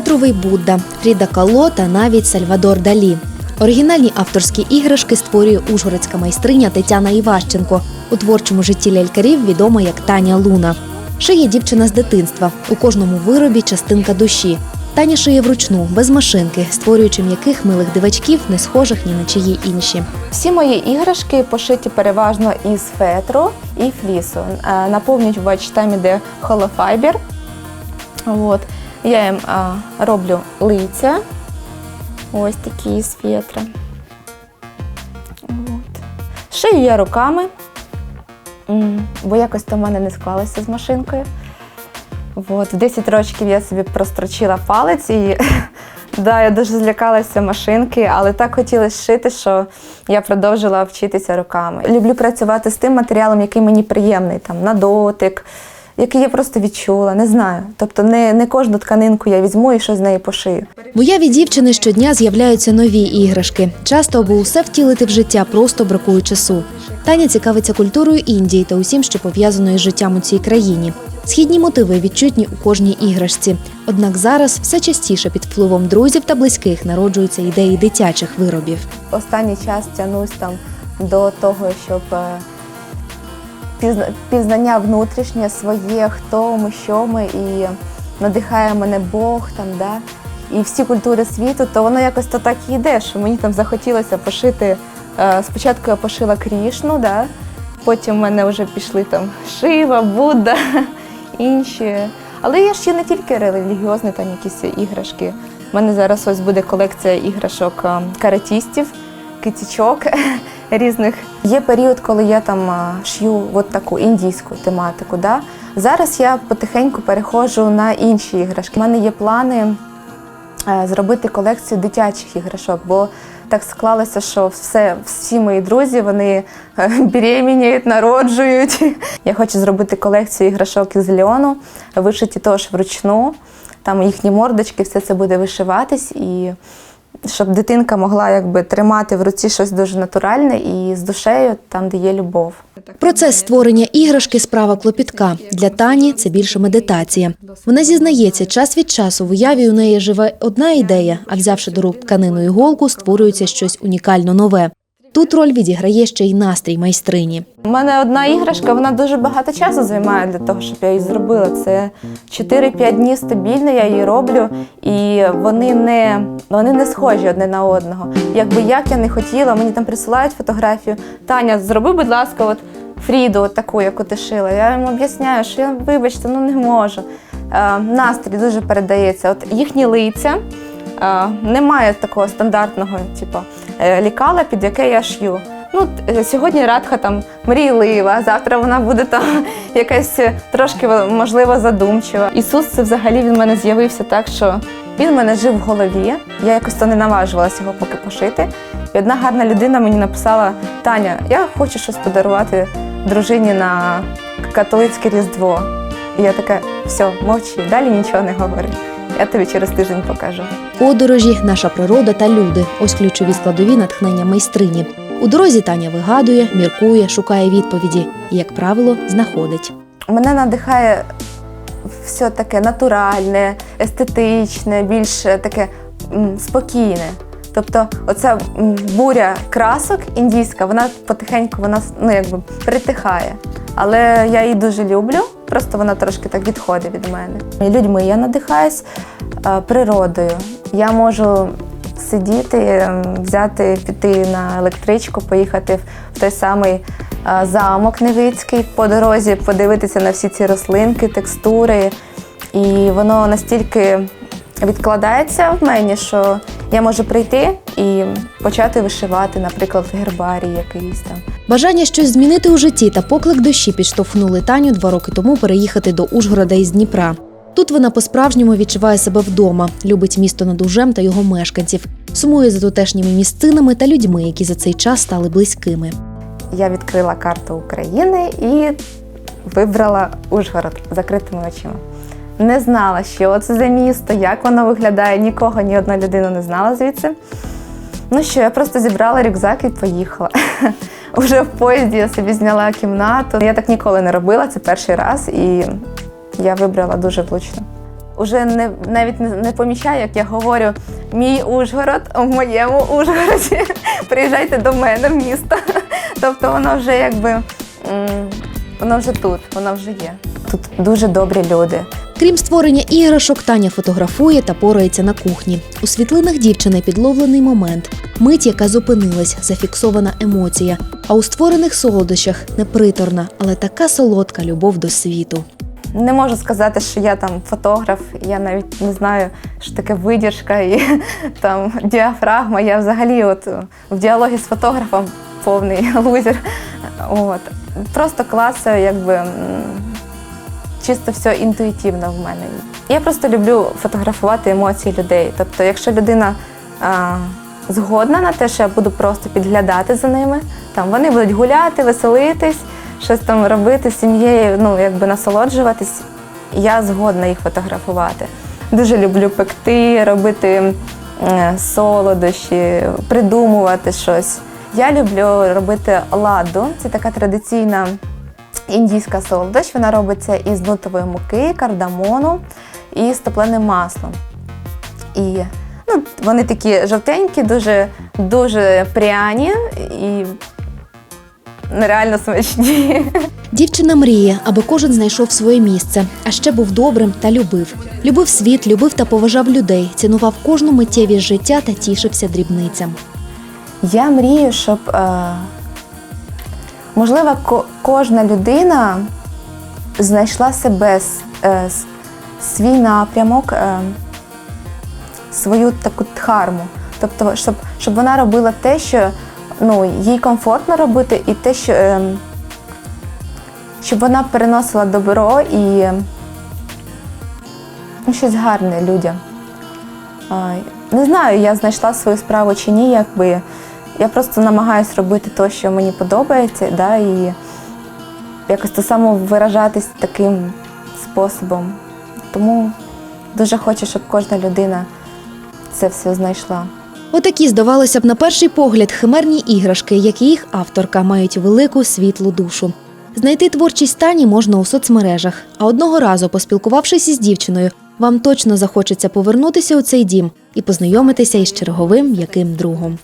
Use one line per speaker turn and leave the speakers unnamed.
Двометровий Будда, Фріда Кало та навіть Сальвадор Далі. Оригінальні авторські іграшки створює ужгородська майстриня Тетяна Іващенко. У творчому житті лялькарів відома як Таня Луна. Шиє дівчина з дитинства. У кожному виробі частинка душі. Таня шиє вручну, без машинки, створюючи м'яких милих дивачків, не схожих ні на чиї інші.
Всі мої іграшки пошиті переважно із фетру і флісу. Е, Наповнювач там іде холофайбер. От. Я їм роблю лиця. Ось такі з фетра. От. Шию я руками, бо якось то в мене не склалося з машинкою. От. В 10 років я собі прострочила палець і да, я дуже злякалася машинки, але так хотілося шити, що я продовжила вчитися руками. Люблю працювати з тим матеріалом, який мені приємний, там, на дотик, який я просто відчула, не знаю. Тобто не, не кожну тканинку я візьму і щось з неї пошию.
В уяві дівчини щодня з'являються нові іграшки. Часто, аби усе втілити в життя, просто бракує часу. Таня цікавиться культурою Індії та усім, що пов'язано із життям у цій країні. Східні мотиви відчутні у кожній іграшці. Однак зараз все частіше під впливом друзів та близьких народжуються ідеї дитячих виробів.
Останній час тягнусь там до того, щоб е, пізнання внутрішнє своє, хто ми, що ми, і надихає мене Бог там, да? і всі культури світу, то воно якось то так і йде, що мені там захотілося пошити. е, Спочатку я пошила Крішну, да? потім в мене вже пішли там Шива, Будда, інші. Але є ще не тільки релігіозні там якісь іграшки. У мене зараз ось буде колекція іграшок е, каратістів, китічок різних. Є період, коли я там шью от таку індійську тематику. Да? Зараз я потихеньку переходжу на інші іграшки. У мене є плани е, зробити колекцію дитячих іграшок, бо так склалося, що все, всі мої друзі вони е, беременіють, народжують. Я хочу зробити колекцію іграшок із льону, вишиті теж вручну. Там їхні мордочки, все це буде вишиватись, і щоб дитинка могла якби тримати в руці щось дуже натуральне і з душею, там, де є любов.
Процес створення іграшки справа клопітка. Для Тані це більше медитація. Вона зізнається, час від часу в уяві у неї живе одна ідея, а взявши до рук тканину і голку, створюється щось унікально нове. Тут роль відіграє ще й настрій майстрині.
У мене одна іграшка, вона дуже багато часу займає для того, щоб я її зробила. Це 4-5 днів стабільно, я її роблю, і вони не, вони не схожі одне на одного. Якби як я не хотіла, мені там присилають фотографію. Таня, зроби, будь ласка, от Фріду, от таку, яку ти шила. Я їм об'ясняю, що я, вибачте, ну не можу. Е, настрій дуже передається. От їхні лиця. Е, Немає такого стандартного, типу, е, лікала, під яке я шью. Ну, сьогодні Радха там мрійлива, завтра вона буде там якась е, трошки можливо задумчива. Ісус це взагалі він в мене з'явився так, що він в мене жив в голові. Я якось то не наважувалася його поки пошити. І одна гарна людина мені написала: Таня, я хочу щось подарувати дружині на католицьке різдво. І я така, все, мовчи, далі нічого не говори. Я тобі через тиждень покажу.
Подорожі, наша природа та люди ось ключові складові натхнення майстрині. У дорозі Таня вигадує, міркує, шукає відповіді і, як правило, знаходить.
Мене надихає все таке натуральне, естетичне, більш таке м, спокійне. Тобто, оця буря красок індійська, вона потихеньку вона ну, якби притихає. Але я її дуже люблю, просто вона трошки так відходить від мене. Людьми я надихаюсь е, природою. Я можу сидіти, ем, взяти, піти на електричку, поїхати в- той самий е, замок Невицький по дорозі, подивитися на всі ці рослинки, текстури. І воно настільки відкладається в мені, що я можу прийти і почати вишивати, наприклад, гербарій якийсь там.
Бажання щось змінити у житті та поклик душі підштовхнули Таню два роки тому переїхати до Ужгорода із Дніпра. Тут вона по-справжньому відчуває себе вдома, любить місто над Ужем та його мешканців, сумує за тутешніми місцинами та людьми, які за цей час стали близькими.
Я відкрила карту України і вибрала Ужгород закритими очима. Не знала, що це за місто, як воно виглядає, нікого, ні одна людина не знала звідси. Ну що, я просто зібрала рюкзак і поїхала. Уже в поїзді я собі зняла кімнату. Я так ніколи не робила, це перший раз, і я вибрала дуже влучно. вже не, навіть не, не помічає, як я говорю, мій Ужгород в моєму Ужгороді. Приїжджайте до мене в місто. Тобто воно вже якби воно вже тут, воно вже є. Тут дуже добрі люди.
Крім створення іграшок, Таня фотографує та порається на кухні. У світлинах дівчини підловлений момент, мить, яка зупинилась, зафіксована емоція. А у створених солодощах неприторна, але така солодка любов до світу.
Не можу сказати, що я там фотограф, я навіть не знаю, що таке видержка і там діафрагма. Я взагалі от в діалогі з фотографом повний лузер. От. Просто класу, якби чисто все інтуїтивно в мене. Я просто люблю фотографувати емоції людей. Тобто, якщо людина згодна на те, що я буду просто підглядати за ними, там вони будуть гуляти, веселитись, щось там робити з сім'єю, ну якби насолоджуватись. Я згодна їх фотографувати. Дуже люблю пекти, робити е, солодощі, придумувати щось. Я люблю робити ладу. Це така традиційна індійська солодощ. Вона робиться із нутової муки, кардамону і з топленим маслом. І ну, вони такі жовтенькі, дуже, дуже пряні і нереально смачні.
Дівчина мріє, аби кожен знайшов своє місце, а ще був добрим та любив. Любив світ, любив та поважав людей, цінував кожну миттєвість життя та тішився дрібницям.
Я мрію, щоб е, можливо ко- кожна людина знайшла себе е, свій напрямок, е, свою таку дхарму. Тобто, щоб, щоб вона робила те, що ну, їй комфортно робити, і те, що е, щоб вона переносила добро і ну, щось гарне людям. А, Не знаю, я знайшла свою справу чи ні, якби. Я просто намагаюся робити те, що мені подобається, да, і якось то самовиражатись таким способом. Тому дуже хочу, щоб кожна людина це все знайшла.
Отакі, здавалося б, на перший погляд, химерні іграшки, як і їх авторка, мають велику світлу душу. Знайти творчість Тані можна у соцмережах. А одного разу, поспілкувавшись із дівчиною, вам точно захочеться повернутися у цей дім і познайомитися із черговим яким другом.